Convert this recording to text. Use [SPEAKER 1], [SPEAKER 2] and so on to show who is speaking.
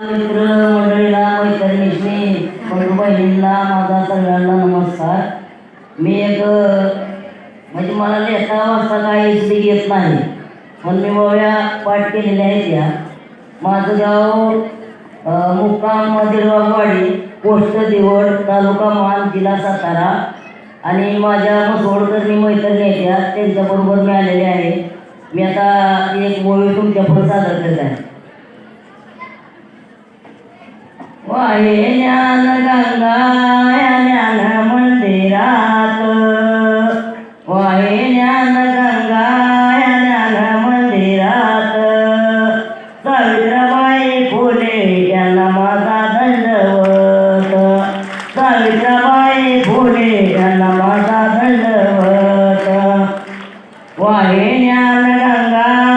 [SPEAKER 1] मित्र मंडळीला मैत्रिणीशी बंधू बहिणीला माझा सगळ्यांना नमस्कार. मी एक म्हणजे मला लिहिता वाचता काही इथली येत नाही पण मी ओव्या पाठ केलेल्या आहेत या माझं गाव मुक्काम मदिरवाडी पोस्ट दिवड तालुका मान जिल्हा सातारा आणि माझ्या मसोडकरणी मैत्रिणी आहेत या त्यांच्याबरोबर मी आलेले आहे. मी आता एक मूवी तुमच्या सादर करत आहे. वाहिन्यान ज्ञान मंदिरात वाहिन्यान ज्ञान मंदिरात सावित्रबाई फुले यांना माझा दंडवत सावित्रबाई फुले यांना माझा दंडवत वाहिन्यान गंगा